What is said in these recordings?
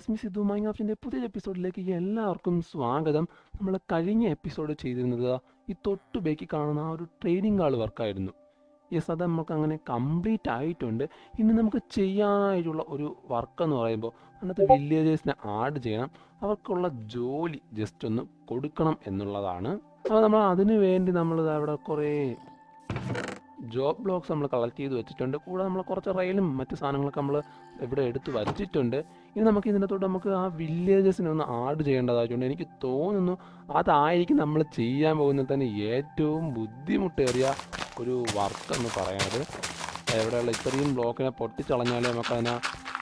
Guys Sidhu മൈനാഫിന്റെ പുതിയ എപ്പിസോഡിലേക്ക് എല്ലാവർക്കും സ്വാഗതം. നമ്മൾ കഴിഞ്ഞ എപ്പിസോഡ് ചെയ്തിരുന്നത് ഈ തൊട്ട് ബേക്കി കാണുന്ന ആ ഒരു ട്രെയിനിങ് ആൾ വർക്കായിരുന്നു യെസ് അത് നമുക്ക് അങ്ങനെ കംപ്ലീറ്റ് ആയിട്ടുണ്ട്. ഇനി നമുക്ക് ചെയ്യാനായിട്ടുള്ള ഒരു വർക്ക് എന്ന് പറയുമ്പോൾ അന്നത്തെ വില്ലേജേഴ്സിനെ ആഡ് ചെയ്യണം. അവർക്കുള്ള ജോലി ജസ്റ്റ് ഒന്ന് കൊടുക്കണം എന്നുള്ളതാണ്. അപ്പോൾ നമ്മൾ അതിനു വേണ്ടി നമ്മൾ അവിടെ കുറേ ജോബ് ബ്ലോക്സ് നമ്മൾ കളക്ട് ചെയ്ത് വെച്ചിട്ടുണ്ട്. കൂടെ നമ്മൾ കുറച്ച് റെയിലും മറ്റ് സാധനങ്ങളൊക്കെ നമ്മൾ ഇവിടെ എടുത്ത് വച്ചിട്ടുണ്ട്. ഇനി നമുക്ക് ഇതിനകത്തോട്ട് നമുക്ക് ആ വില്ലേജസിനെ ഒന്ന് ആഡ് ചെയ്യേണ്ടതായിട്ടുണ്ട് എനിക്ക് തോന്നുന്നു അതായിരിക്കും നമ്മൾ ചെയ്യാൻ പോകുന്നത്. തന്നെ ഏറ്റവും ബുദ്ധിമുട്ടേറിയ ഒരു വർക്ക് എന്ന് പറയുന്നത് എവിടെയുള്ള ഇത്രയും ബ്ലോക്കിനെ പൊട്ടിച്ചളഞ്ഞാലേ നമുക്കതിനെ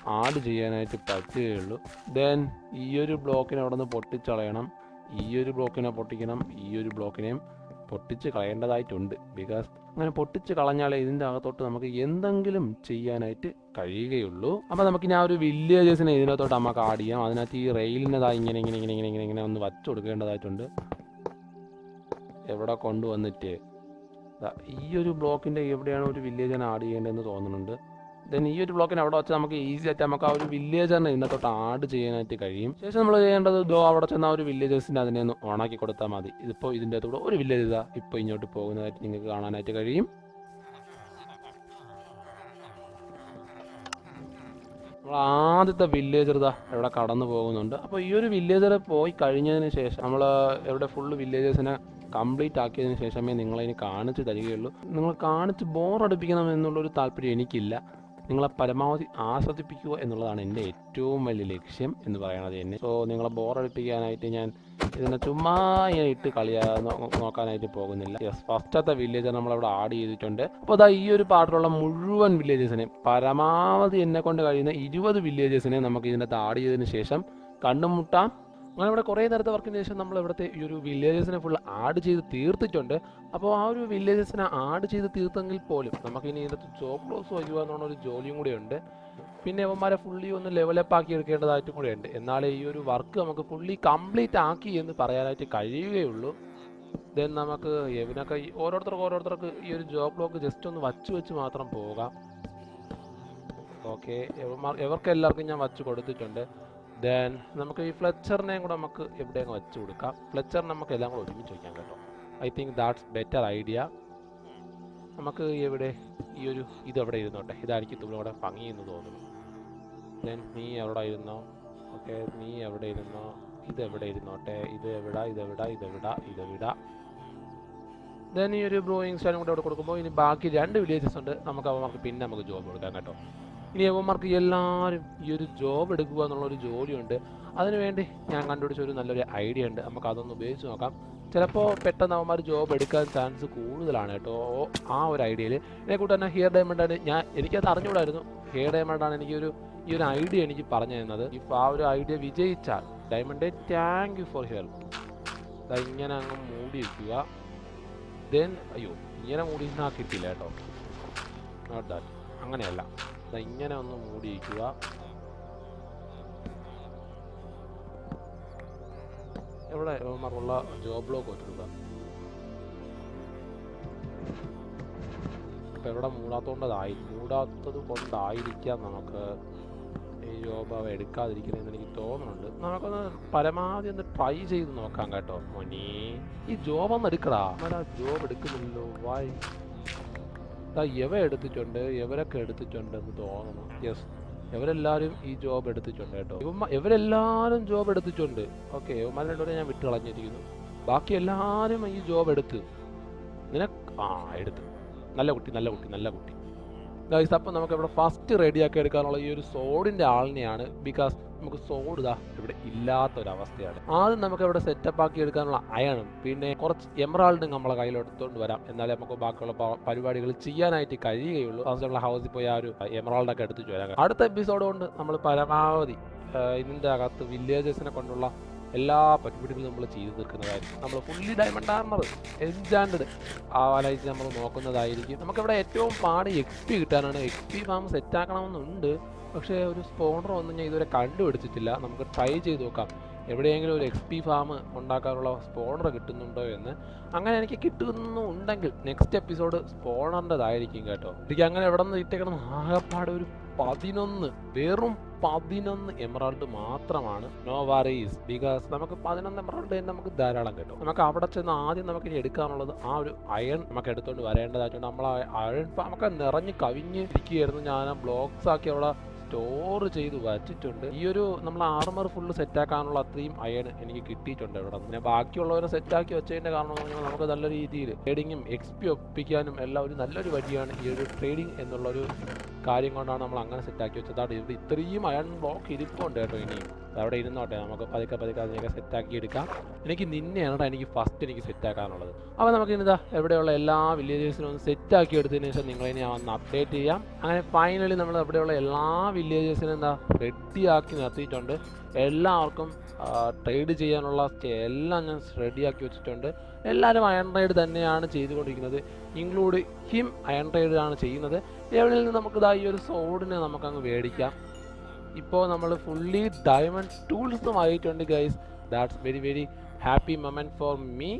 ആഡ് ചെയ്യാനായിട്ട് പറ്റുകയുള്ളൂ. ദെൻ ഈ ഒരു ബ്ലോക്കിനെ അവിടെ നിന്ന് പൊട്ടിച്ചളയണം. ഈ ഒരു ബ്ലോക്കിനെ പൊട്ടിക്കണം. ഈ ഒരു ബ്ലോക്കിനെയും പൊട്ടിച്ച് കളയേണ്ടതായിട്ടുണ്ട്. ബിക്കോസ് അങ്ങനെ പൊട്ടിച്ച് കളഞ്ഞാലേ ഇതിന്റെ അകത്തോട്ട് നമുക്ക് എന്തെങ്കിലും ചെയ്യാനായിട്ട് കഴിയുകയുള്ളൂ. അപ്പോൾ നമുക്ക് ആ ഒരു വില്ലേജസിനെ ഇതിനകത്തോട്ട് നമുക്ക് ആഡ് ചെയ്യാം. അതിനകത്ത് ഈ റെയിലിനതാ ഇങ്ങനെ ഇങ്ങനെ ഇങ്ങനെ ഇങ്ങനെ ഇങ്ങനെ ഇങ്ങനെ ഒന്ന് വച്ചു കൊടുക്കേണ്ടതായിട്ടുണ്ട്. എവിടെ കൊണ്ടുവന്നിട്ട്? ഈ ഒരു ബ്ലോക്കിന്റെ എവിടെയാണ് ഒരു വില്ലേജിനെ ആഡ് ചെയ്യേണ്ടതെന്ന് തോന്നുന്നുണ്ട്. ദെൻ ഈ ഒരു ബ്ലോക്കിന് അവിടെ വെച്ച് നമുക്ക് ഈസി ആയിട്ട് നമുക്ക് ആ ഒരു വില്ലേജറിനെ ഇന്നത്തോട്ട് ആഡ് ചെയ്യാനായിട്ട് കഴിയും. ശേഷം നമ്മൾ ചെയ്യേണ്ടത് ദോ അവിടെ ചെന്ന ആ ഒരു വില്ലേജേഴ്സിന്റെ അതിനെ ഒന്ന് ഓണാക്കി കൊടുത്താൽ മതി. ഇതിപ്പോൾ ഇതിന്റെ അകത്തൂടെ ഒരു വില്ലേജ് ഇതാ ഇപ്പോൾ ഇങ്ങോട്ട് പോകുന്നതായിട്ട് നിങ്ങൾക്ക് കാണാനായിട്ട് കഴിയും. ആദ്യത്തെ വില്ലേജർ ഇതാ ഇവിടെ കടന്നു പോകുന്നുണ്ട്. അപ്പോൾ ഈ ഒരു വില്ലേജർ പോയി കഴിഞ്ഞതിന് ശേഷം നമ്മൾ ഇവിടെ ഫുള്ള് വില്ലേജേഴ്സിനെ കംപ്ലീറ്റ് ആക്കിയതിന് ശേഷമേ നിങ്ങളതിന് കാണിച്ച് തരികയുള്ളൂ. നിങ്ങൾ കാണിച്ച് ബോറടിപ്പിക്കണം എന്നുള്ളൊരു താല്പര്യം എനിക്കില്ല. നിങ്ങളെ പരമാവധി ആസ്വദിപ്പിക്കുക എന്നുള്ളതാണ് എന്റെ ഏറ്റവും വലിയ ലക്ഷ്യം എന്ന് പറയുന്നത് തന്നെ. സോ നിങ്ങളെ ബോറടിപ്പിക്കാനായിട്ട് ഞാൻ ഇതിനെ ചുമ്മാ ഇട്ട് കളിയാ നോക്കാനായിട്ട് പോകുന്നില്ല. യെസ് ഫസ്റ്റത്തെ വില്ലേജർ നമ്മളവിടെ ആഡ് ചെയ്തിട്ടുണ്ട്. അപ്പോൾ അതാ ഈ ഒരു പാട്ടിലുള്ള മുഴുവൻ വില്ലേജസിനെ പരമാവധി എന്നെ കൊണ്ട് കഴിയുന്ന ഇരുപത് വില്ലേജസിനെ നമുക്ക് ഇതിനകത്ത് ആഡ് ചെയ്തതിന് ശേഷം കണ്ടുമുട്ടാം അങ്ങനെ ഇവിടെ കുറേ നേരത്തെ വർക്കിന് ശേഷം നമ്മൾ ഇവിടുത്തെ ഈ ഒരു വില്ലേജസിനെ ഫുൾ ആഡ് ചെയ്ത് തീർത്തിട്ടുണ്ട്. അപ്പോൾ ആ ഒരു വില്ലേജസിനെ ആഡ് ചെയ്ത് തീർത്തെങ്കിൽ പോലും നമുക്ക് ഇനി ഇതിനകത്ത് ജോബ് ക്ലോസ് വയ്ക്കുക എന്നുള്ള ഒരു ജോലിയും കൂടെ ഉണ്ട്. പിന്നെ ഇവന്മാരെ ഫുള്ളി ഒന്ന് ലെവലപ്പ് ആക്കി എടുക്കേണ്ടതായിട്ടും കൂടെ ഉണ്ട്. എന്നാലേ ഈ ഒരു വർക്ക് നമുക്ക് ഫുള്ളി കംപ്ലീറ്റ് ആക്കി എന്ന് പറയാനായിട്ട് കഴിയുകയുള്ളൂ. ദെൻ നമുക്ക് എവിനൊക്കെ ഓരോരുത്തർക്ക് ഓരോരുത്തർക്ക് ഈ ഒരു ജോബ് ബ്ലോക്ക് ജസ്റ്റ് ഒന്ന് വച്ച് വെച്ച് മാത്രം പോകാം. ഓക്കെ എവർക്കെല്ലാവർക്കും ഞാൻ വച്ച് കൊടുത്തിട്ടുണ്ട്. ദെൻ നമുക്ക് ഈ ഫ്ലെച്ചറിനെയും കൂടെ നമുക്ക് എവിടെയെങ്കിലും വെച്ച് കൊടുക്കാം. ഫ്ലെച്ചർ നമുക്ക് എല്ലാം കൂടെ ഒരുമിച്ച് വയ്ക്കാം കേട്ടോ. I think that's better idea നമുക്ക് എവിടെ ഈ ഒരു ഇത് എവിടെ ഇരുന്നോട്ടെ ഇതായിരിക്കും കൂടെ ഭംഗി എന്ന് തോന്നുന്നു. ദെൻ നീ എവിടെ ഇരുന്നോ? ഓക്കെ നീ എവിടെ ഇരുന്നോ? ഇത് എവിടെ ഇരുന്നോട്ടെ ഇത് എവിടാ? ഇത് എവിടാ? ഇത് എവിടാ? ഇത് എവിടാ? ദെൻ ഈ ഒരു ബ്രോയിങ് സ്റ്റാൻഡും കൂടെ അവിടെ കൊടുക്കുമ്പോൾ ഇനി ബാക്കി രണ്ട് വില്ലേജസ് ഉണ്ട്. നമുക്ക് അവന്മാർക്ക് പിന്നെ നമുക്ക് ജോബ് കൊടുക്കാം കേട്ടോ. ഇനി യവന്മാർക്ക് എല്ലാവരും ഈ ഒരു ജോബ് എടുക്കുക എന്നുള്ള ഒരു ജോലിയുണ്ട് അതിനുവേണ്ടി ഞാൻ കണ്ടുപിടിച്ച ഒരു നല്ലൊരു ഐഡിയ ഉണ്ട്. നമുക്ക് അതൊന്ന് ഉപയോഗിച്ച് നോക്കാം. ചിലപ്പോൾ പെട്ടെന്ന് അവന്മാർ ജോബ് എടുക്കാൻ ചാൻസ് കൂടുതലാണ് കേട്ടോ. ആ ഒരു ഐഡിയയിൽ എന്നെ കൂട്ടി തന്നെ ഹെയർ ഡയമണ്ടാണ് ഞാൻ എനിക്കത് അറിഞ്ഞുകൂടായിരുന്നു. ഹിയർ ഡയമണ്ടാണ് എനിക്കൊരു ഈ ഒരു ഐഡിയ എനിക്ക് പറഞ്ഞു തരുന്നത് ഇപ്പോൾ ആ ഒരു ഐഡിയ വിജയിച്ചാൽ diamond thank you for help ഇങ്ങനെ അങ്ങ് മൂടി വയ്ക്കുക ദെൻ അയ്യോ ഇങ്ങനെ മൂടി ഇരുന്നാൽ കിട്ടില്ല കേട്ടോ. നോട്ട് ദാറ്റ് അങ്ങനെയല്ല. ഇങ്ങനെ ഒന്ന് മൂടിയിരിക്കുക. എവിടെ? ഇവന്മാർക്കുള്ള ജോബ് ബ്ലോക്ക് വെച്ചിട്ടുള്ള ഇപ്പം എവിടെ മൂടാത്തോണ്ടതായി. മൂടാത്തത് കൊണ്ടായിരിക്കാം നമുക്ക് ഈ ജോബ് അവ എടുക്കാതിരിക്കുന്നതെന്ന് എനിക്ക് തോന്നുന്നുണ്ട്. നമുക്കൊന്ന് പരമാവധി ഒന്ന് ട്രൈ ചെയ്ത് നോക്കാം കേട്ടോ മോനി. ഈ ജോബ് ഒന്ന് എടുക്കടാ. ആ ജോബ് എടുക്കുന്നില്ലല്ലോ. വായി ഇവ എടുത്തിട്ടുണ്ട് ഇവരൊക്കെ എടുത്തിട്ടുണ്ട് എന്ന് തോന്നുന്നു യെസ് ഇവരെല്ലാവരും ഈ ജോബ് എടുത്തിട്ടുണ്ട് കേട്ടോ. ഇവ ഇവരെല്ലാവരും ജോബ് എടുത്തിട്ടുണ്ട്. ഓക്കെ ഇവന്മാരെ ഞാൻ വിട്ട് കളഞ്ഞിരിക്കുന്നു ബാക്കി എല്ലാവരും ഈ ജോബ് എടുത്ത്. നിനക്ക് ആ എടുത്ത്. നല്ല കുട്ടി നല്ല കുട്ടി നല്ല കുട്ടി. ഗൈസ് അപ്പം നമുക്ക് ഇവിടെ ഫസ്റ്റ് റെഡിയാക്കി എടുക്കാനുള്ള ഈ ഒരു സോഡിന്റെ ആളിനെയാണ് ബിക്കോസ് നമുക്ക് സോഡ് ഇതാ ഇവിടെ ഇല്ലാത്ത ഒരു അവസ്ഥയാണ് ആദ്യം നമുക്ക് ഇവിടെ സെറ്റപ്പ് ആക്കി എടുക്കാനുള്ള അയണും പിന്നെ കുറച്ച് എമറാൾഡും നമ്മളെ കയ്യിലെടുത്തുകൊണ്ട് വരാം. എന്നാലേ നമുക്ക് ബാക്കിയുള്ള പരിപാടികൾ ചെയ്യാനായിട്ട് കഴിയുകയുള്ളൂ. ഫസ്റ്റ് ഹൗസിൽ പോയി ആ ഒരു എമറാൾഡൊക്കെ എടുത്തിട്ട് വരാം. അടുത്ത എപ്പിസോഡ് കൊണ്ട് നമ്മൾ പരമാവധി ഇതിന്റെ അകത്ത് വില്ലേജസിനെ കൊണ്ടുള്ള എല്ലാ പറ്റുപിടികളും നമ്മൾ ചെയ്തു തീർക്കുന്നതായിരിക്കും. നമ്മൾ ഫുള്ളി ഡയമണ്ട് ആർമർ എൻജാൻഡ് ആ വലയിച്ച് നമ്മൾ നോക്കുന്നതായിരിക്കും. നമുക്കിവിടെ ഏറ്റവും പാട് എക്സ് പി കിട്ടാനാണ്. എക്സ് പി ഫാം സെറ്റ് ആക്കണമെന്നുണ്ട്. പക്ഷേ ഒരു സ്പോണർ ഒന്നും ഞാൻ ഇതുവരെ കണ്ടുപിടിച്ചിട്ടില്ല. നമുക്ക് ട്രൈ ചെയ്ത് നോക്കാം. എവിടെയെങ്കിലും ഒരു എക്സ് പി ഫാം ഉണ്ടാക്കാനുള്ള സ്പോണർ കിട്ടുന്നുണ്ടോ എന്ന്. അങ്ങനെ എനിക്ക് കിട്ടുന്നുണ്ടെങ്കിൽ നെക്സ്റ്റ് എപ്പിസോഡ് സ്പോണറിന്റെതായിരിക്കും കേട്ടോ. എനിക്ക് അങ്ങനെ എവിടെ നിന്ന് ഇട്ടേക്കണം ആകെപ്പാടെ ഒരു പതിനൊന്ന് വെറും പതിനൊന്ന് എമറാൾഡ് മാത്രമാണ്. നോ വാറീസ് ബിക്കോസ് നമുക്ക് പതിനൊന്ന് എമറാൾഡ് തന്നെ നമുക്ക് ധാരാളം കിട്ടും. നമുക്ക് അവിടെ ചെന്ന് ആദ്യം നമുക്ക് എടുക്കാനുള്ളത് ആ ഒരു അയൺ നമുക്ക് എടുത്തുകൊണ്ട് വരേണ്ടതായിട്ടുണ്ട് നമ്മൾ അയൺ നമുക്ക് നിറഞ്ഞ് കവിഞ്ഞ് ഇരിക്കുകയായിരുന്നു ഞാൻ ബ്ലോക്സ് ആക്കി അവിടെ സ്റ്റോർ ചെയ്ത് വച്ചിട്ടുണ്ട്. ഈ ഒരു നമ്മൾ ആർമർ ഫുള്ള് സെറ്റാക്കാനുള്ള അത്രയും അയൺ എനിക്ക് കിട്ടിയിട്ടുണ്ട് ഇവിടെ പിന്നെ ബാക്കിയുള്ളവരെ സെറ്റാക്കി വെച്ചതിന്റെ കാരണം എന്ന് പറഞ്ഞാൽ നമുക്ക് നല്ല രീതിയിൽ ട്രേഡിങ്ങും എക്സ്പി ഒപ്പിക്കാനും എല്ലാം ഒരു നല്ലൊരു വഴിയാണ് ഈ ഒരു ട്രേഡിംഗ് എന്നുള്ളൊരു കാര്യം കൊണ്ടാണ് നമ്മൾ അങ്ങനെ സെറ്റാക്കി വെച്ചത്. അവിടെ ഇവിടെ ഇത്രയും അയൺ ബ്ലോക്ക് ഇരിപ്പുണ്ട് കേട്ടോ ഇനിയും. അവിടെ ഇരുന്നോട്ടെ നമുക്ക് പതുക്കെ പതുക്കെ അതിനെയൊക്കെ സെറ്റാക്കി എടുക്കാം. എനിക്ക് നിന്നെയാണ് എനിക്ക് ഫസ്റ്റ് എനിക്ക് സെറ്റാക്കാനുള്ളത് അപ്പോൾ നമുക്ക് ഇനിതാ എവിടെയുള്ള എല്ലാ വില്ലേജേഴ്സിനും ഒന്ന് സെറ്റാക്കി എടുത്തതിന് ശേഷം നിങ്ങളെ ഞാൻ ഒന്ന് അപ്ഡേറ്റ് ചെയ്യാം. അങ്ങനെ ഫൈനലി നമ്മൾ എവിടെയുള്ള എല്ലാ വില്ലേജേഴ്സിനും എന്താ റെഡിയാക്കി നിർത്തിയിട്ടുണ്ട്. എല്ലാവർക്കും ട്രേഡ് ചെയ്യാനുള്ള എല്ലാം ഞാൻ റെഡിയാക്കി വെച്ചിട്ടുണ്ട്. എല്ലാവരും അയൺ റൈഡ് തന്നെയാണ് ചെയ്തുകൊണ്ടിരിക്കുന്നത്. ഇൻക്ലൂഡ് ഹിം അയൺ ആണ് ചെയ്യുന്നത്. എവിടെ നിന്ന് നമുക്ക് ഇതാ ഈ ഒരു സോഡിനെ നമുക്കങ്ങ് മേടിക്കാം. ഇപ്പോൾ നമ്മൾ ഫുള്ളി ഡയമണ്ട് ടൂൾസും ആയിട്ടുണ്ട് guys that's very very happy moment for me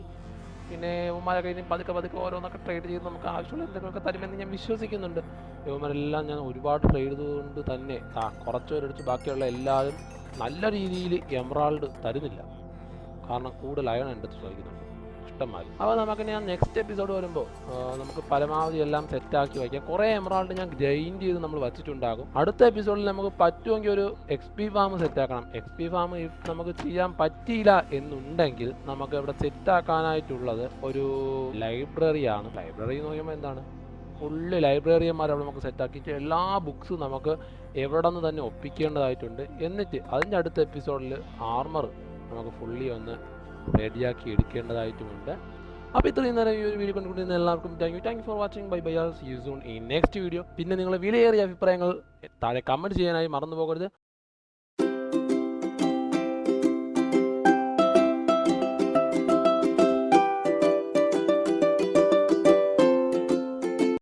പിന്നെ ഇവന്മാരെ കഴിഞ്ഞ് പതുക്കെ പതുക്കെ ഓരോന്നൊക്കെ ട്രേഡ് ചെയ്ത് നമുക്ക് ആവശ്യമുള്ള എന്തെങ്കിലുമൊക്കെ തരുമെന്ന് ഞാൻ വിശ്വസിക്കുന്നുണ്ട്. ഇവന്മാരെല്ലാം ഞാൻ ഒരുപാട് ട്രേഡ് ചെയ്തുകൊണ്ട് തന്നെ ആ കുറച്ച് പേരെടുത്ത് ബാക്കിയുള്ള എല്ലാവരും നല്ല രീതിയിൽ എമറാൾഡ് തരുന്നില്ല. കാരണം കൂടുതൽ അയൺ എന്റെ അടുത്ത് ചോദിക്കുന്നുണ്ട്. ഇഷ്ടംമാതിരി അപ്പോൾ നമുക്ക് ഞാൻ നെക്സ്റ്റ് എപ്പിസോഡ് വരുമ്പോൾ നമുക്ക് പരമാവധി എല്ലാം സെറ്റാക്കി വയ്ക്കാം. കുറേ എമറാൾഡ് ഞാൻ ഗ്രൈൻഡ് ചെയ്ത് നമ്മൾ വച്ചിട്ടുണ്ടാകും. അടുത്ത എപ്പിസോഡിൽ നമുക്ക് പറ്റുമെങ്കിൽ ഒരു എക്സ് പി ഫാം സെറ്റാക്കണം എക്സ് പി ഫാം നമുക്ക് ചെയ്യാൻ പറ്റിയില്ല എന്നുണ്ടെങ്കിൽ നമുക്ക് ഇവിടെ സെറ്റാക്കാനായിട്ടുള്ളത് ഒരു ലൈബ്രറിയാണ് ലൈബ്രറി എന്ന് പറയുമ്പോൾ എന്താണ്? ഫുള്ള് ലൈബ്രറിയന്മാർ അവിടെ നമുക്ക് സെറ്റാക്കിയിട്ട് എല്ലാ ബുക്സും നമുക്ക് എവിടെ നിന്ന് തന്നെ ഒപ്പിക്കേണ്ടതായിട്ടുണ്ട്. എന്നിട്ട് അതിന്റെ അടുത്ത എപ്പിസോഡിൽ ആർമർ നമുക്ക് ഫുള്ളി ഒന്ന് റെഡിയാക്കി എടുക്കേണ്ടതായിട്ടുമുണ്ട്. അപ്പോൾ ഇത്രയും നേരം ഈ ഒരു വീഡിയോ കണ്ടുകൊണ്ടിരുന്ന എല്ലാവർക്കും thank you thank you for watching bye bye all see soon ഈ നെക്സ്റ്റ് വീഡിയോ പിന്നെ നിങ്ങൾ വിലയേറിയ അഭിപ്രായങ്ങൾ താഴെ കമന്റ് ചെയ്യാനായി മറന്നു പോകരുത്